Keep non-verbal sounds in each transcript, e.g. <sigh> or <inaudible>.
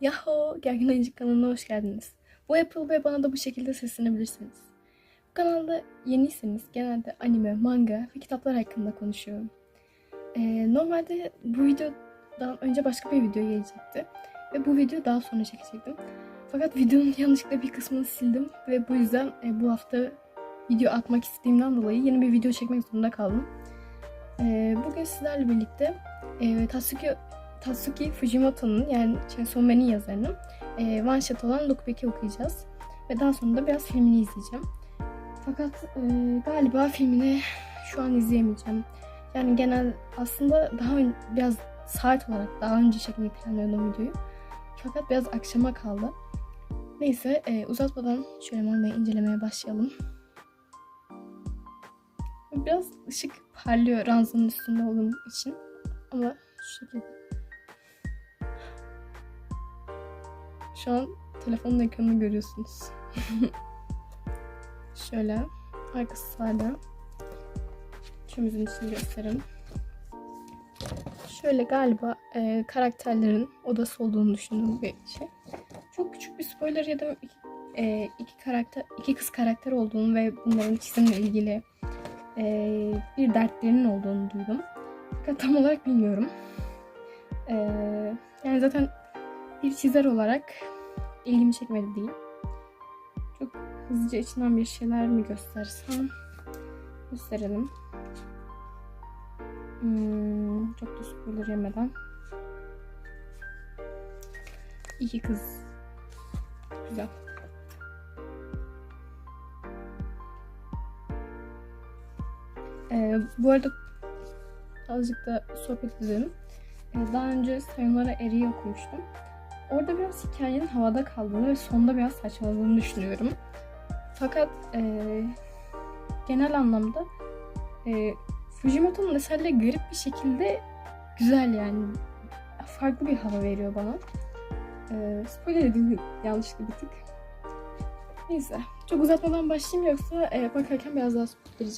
Yaho, Gergin Ayıcık kanalına hoş geldiniz. Bu Apple ve bana da bu şekilde seslenebilirsiniz. Bu kanalda yeniyseniz genelde anime, manga ve kitaplar hakkında konuşuyorum. Ee, normalde bu videodan önce başka bir video gelecekti. Ve bu video daha sonra çekecektim. Fakat videonun yanlışlıkla bir kısmını sildim ve bu yüzden e, bu hafta video atmak istediğimden dolayı yeni bir video çekmek zorunda kaldım. Ee, bugün sizlerle birlikte e, Tatsuki Tatsuki Fujimoto'nun yani Chainsaw Man'in yazarının e, one shot olan Look Back'i okuyacağız. Ve daha sonra da biraz filmini izleyeceğim. Fakat e, galiba filmini şu an izleyemeyeceğim. Yani genel aslında daha ön- biraz saat olarak daha önce çekmeyi planlıyordum videoyu. Fakat biraz akşama kaldı. Neyse e, uzatmadan şöyle mangayı incelemeye başlayalım. Biraz ışık parlıyor ranzanın üstünde olduğum için. Ama şu şekilde. Şu an telefonun ekranını görüyorsunuz. <laughs> Şöyle arkası sade. Şumuzun içini göstereyim. Şöyle galiba e, karakterlerin odası olduğunu düşündüğüm bir şey. Çok küçük bir spoiler ya da iki, e, iki karakter, iki kız karakter olduğunu ve bunların çizimle ilgili e, bir dertlerinin olduğunu duydum. Fakat tam olarak bilmiyorum. E, yani zaten bir çizer olarak ilgimi çekmedi değil. Çok hızlıca içinden bir şeyler mi göstersem gösterelim. Hmm, çok da spoiler yemeden. İki kız. Güzel. Ee, bu arada azıcık da sohbet edelim. Ee, daha önce Sayonara Eri'yi okumuştum. Orada biraz hikayenin havada kaldığını ve sonda biraz saçmaladığını düşünüyorum. Fakat eee, genel anlamda eee Fujimoto'nun eserleri garip bir şekilde güzel yani. Farklı bir hava veriyor bana. Eee spoiler edeyim yanlışlıkla bir tık. Neyse. Çok uzatmadan başlayayım yoksa e, bakarken biraz daha spoiler.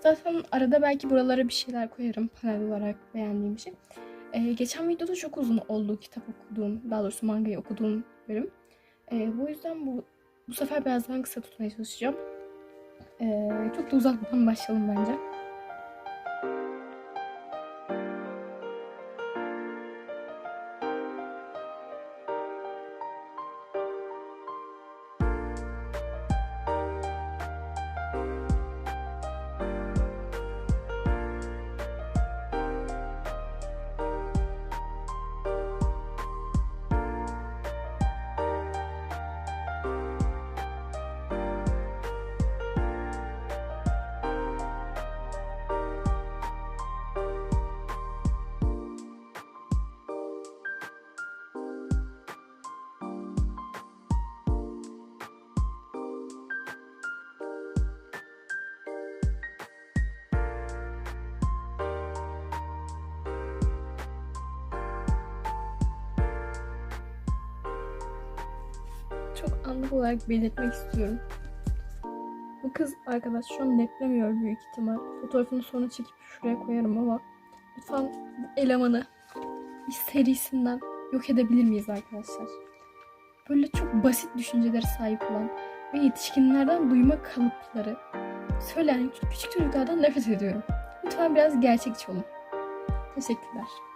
Zaten arada belki buralara bir şeyler koyarım panel olarak beğendiğim şey. Ee, geçen videoda çok uzun oldu kitap okuduğum, daha doğrusu mangayı okuduğum bölüm. Ee, bu yüzden bu bu sefer biraz daha kısa tutmaya çalışacağım. Ee, çok da uzatmadan başlayalım bence. Çok anlık olarak belirtmek istiyorum. Bu kız arkadaş şu an netlemiyor büyük ihtimal. Fotoğrafını sonra çekip şuraya koyarım ama lütfen bu elemanı bir serisinden yok edebilir miyiz arkadaşlar? Böyle çok basit düşüncelere sahip olan ve yetişkinlerden duyma kalıpları söyleyen küçük çocuklardan nefret ediyorum. Lütfen biraz gerçekçi olun. Teşekkürler.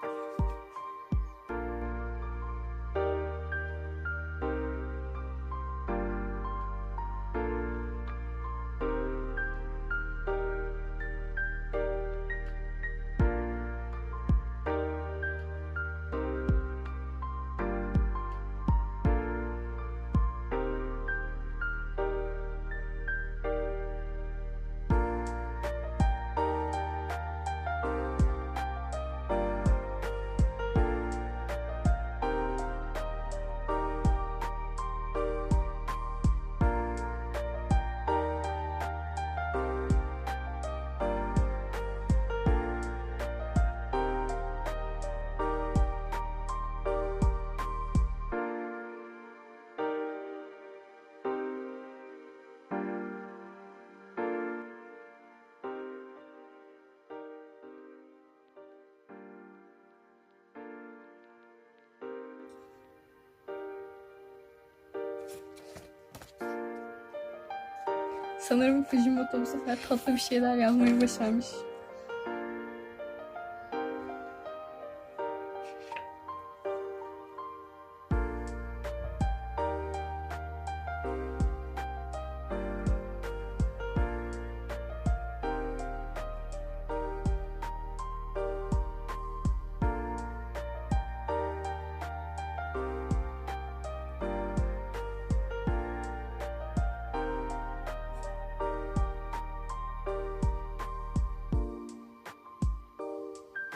Sanırım Fujimoto bu sefer tatlı bir şeyler yazmayı başarmış.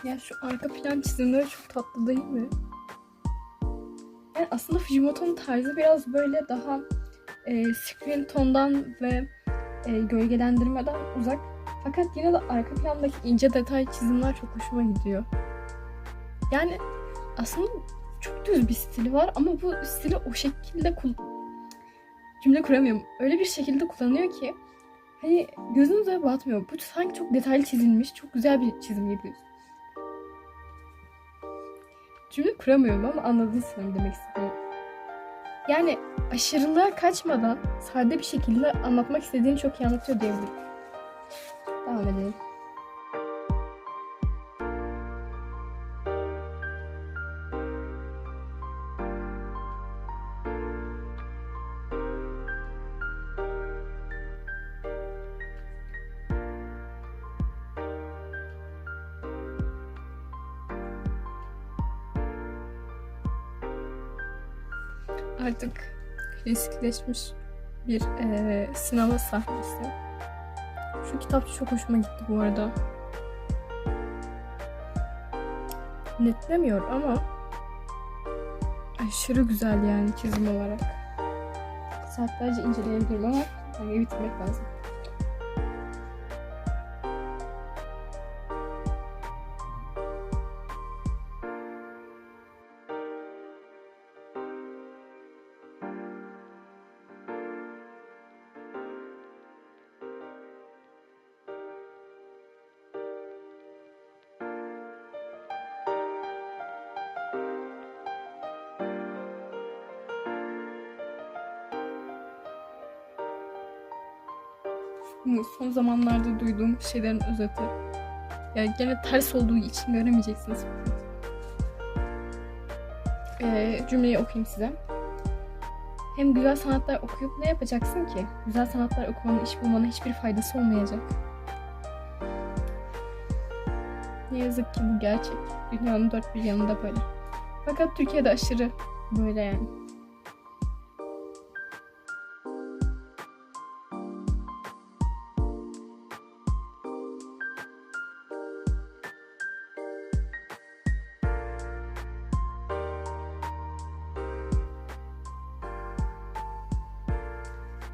Ya şu arka plan çizimleri çok tatlı değil mi? Yani aslında Fujimoto'nun tarzı biraz böyle daha e, screen tondan ve e, gölgelendirmeden uzak. Fakat yine de arka plandaki ince detay çizimler çok hoşuma gidiyor. Yani aslında çok düz bir stili var ama bu stili o şekilde cümle kuramıyorum. Öyle bir şekilde kullanıyor ki hani gözünüze batmıyor. Bu sanki çok detaylı çizilmiş, çok güzel bir çizim gibi. Cümle kuramıyorum ama anladın sanırım demek istediğim. Yani aşırılığa kaçmadan sade bir şekilde anlatmak istediğini çok iyi anlatıyor diyebilirim. Devam edelim. Artık klasikleşmiş bir eee sinema sahnesi. Şu kitapçı çok hoşuma gitti bu arada. Netlemiyor ama aşırı güzel yani çizim olarak. Saatlerce inceleyebilirim ama hani bitirmek lazım. Bu son zamanlarda duyduğum şeylerin özeti. Yani gene ters olduğu için göremeyeceksiniz. Ee, cümleyi okuyayım size. Hem güzel sanatlar okuyup ne yapacaksın ki? Güzel sanatlar okumanın, iş bulmanın hiçbir faydası olmayacak. Ne yazık ki bu gerçek. Dünyanın dört bir yanında böyle. Fakat Türkiye'de aşırı böyle yani.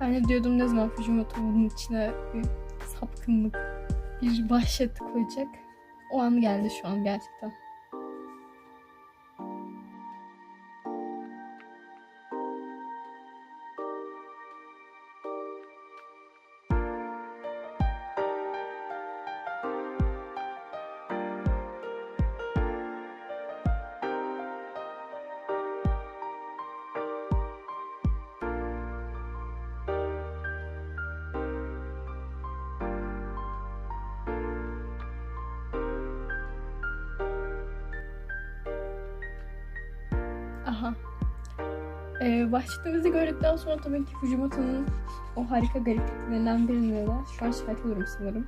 Ben de diyordum ne zaman Fujimoto bunun içine bir sapkınlık, bir vahşet koyacak. O an geldi şu an gerçekten. Aha. Ee, vahşetimizi gördükten sonra tabii ki Fujimoto'nun o harika garipliklerinden birine de şu an şahit olurum sanırım.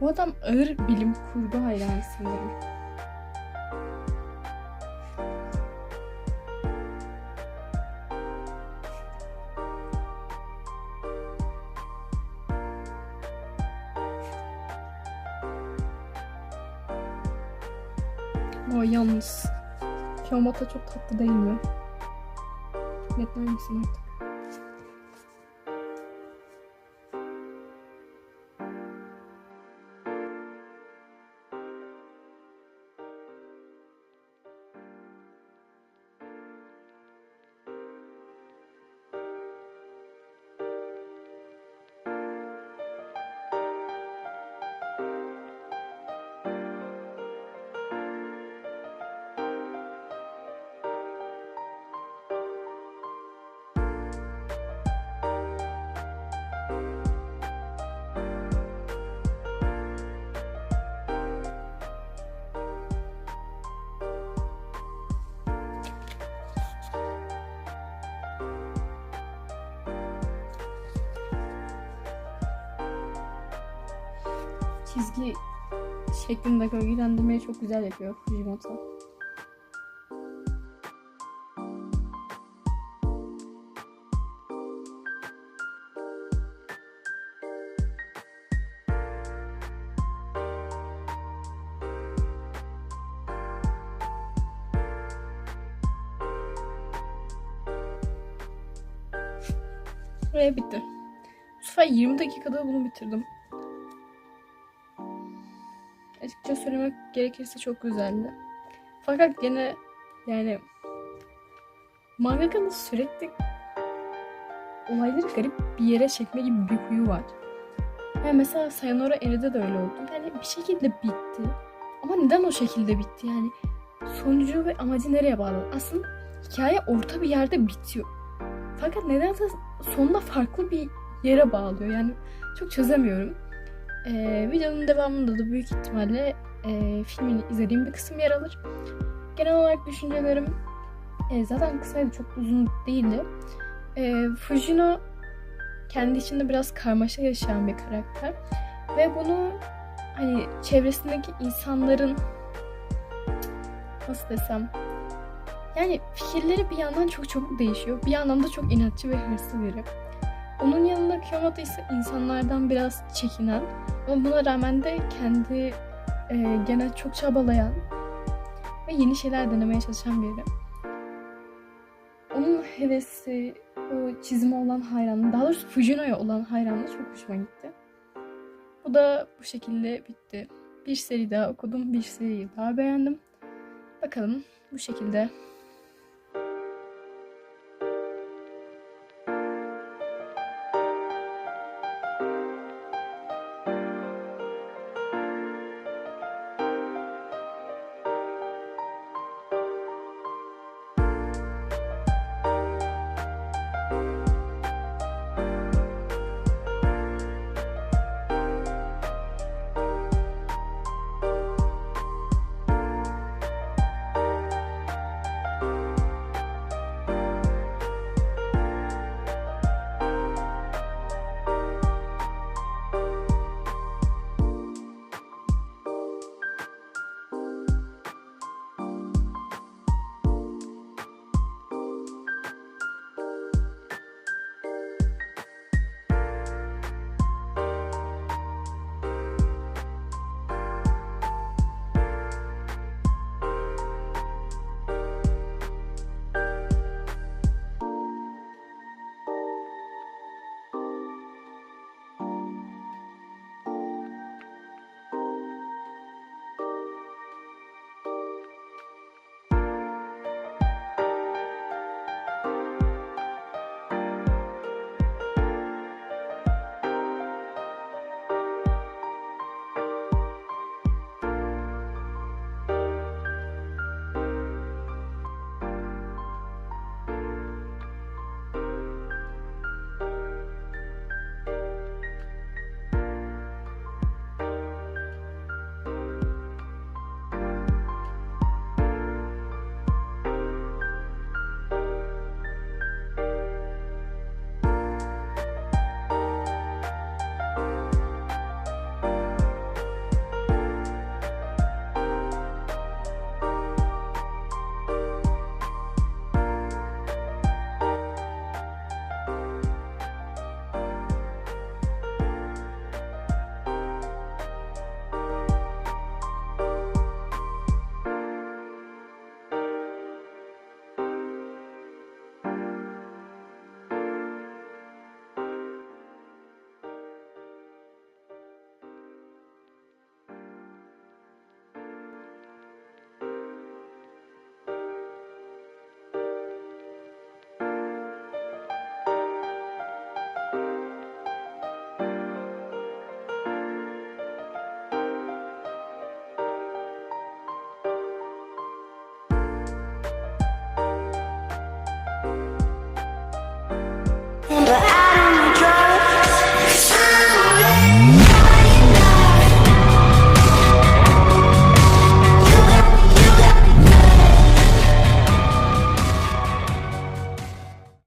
Bu adam ağır bilim kurgu hayranı sanırım. O yalnız. Kiyomoto çok tatlı değil mi? Netler misin artık? Çizgi şeklinde gölgelendirmeyi çok güzel yapıyor Fujimoto. Buraya bitti. Bu sefer 20 dakikada bunu bitirdim. Açıkça söylemek gerekirse çok güzeldi. Fakat gene yani mangakanın sürekli olayları garip bir yere çekme gibi bir huyu var. Yani mesela Sayonara Eri'de de öyle oldu. Yani bir şekilde bitti. Ama neden o şekilde bitti? Yani sonucu ve amacı nereye bağlı? Aslında hikaye orta bir yerde bitiyor. Fakat nedense sonunda farklı bir yere bağlıyor. Yani çok çözemiyorum. Ee, videonun devamında da büyük ihtimalle e, filmini izlediğim bir kısım yer alır. Genel olarak düşüncelerim e, zaten kısaydı çok uzun değildi. E, Fujino kendi içinde biraz karmaşa yaşayan bir karakter. Ve bunu hani çevresindeki insanların nasıl desem yani fikirleri bir yandan çok çabuk değişiyor. Bir yandan da çok inatçı ve hırslı biri. Onun yanında Kiyomoto ise insanlardan biraz çekinen ama buna rağmen de kendi e, gene çok çabalayan ve yeni şeyler denemeye çalışan biri. Onun hevesi, o çizime olan hayranlığı, daha doğrusu Fujino'ya olan hayranlığı çok hoşuma gitti. Bu da bu şekilde bitti. Bir seri daha okudum, bir seriyi daha beğendim. Bakalım bu şekilde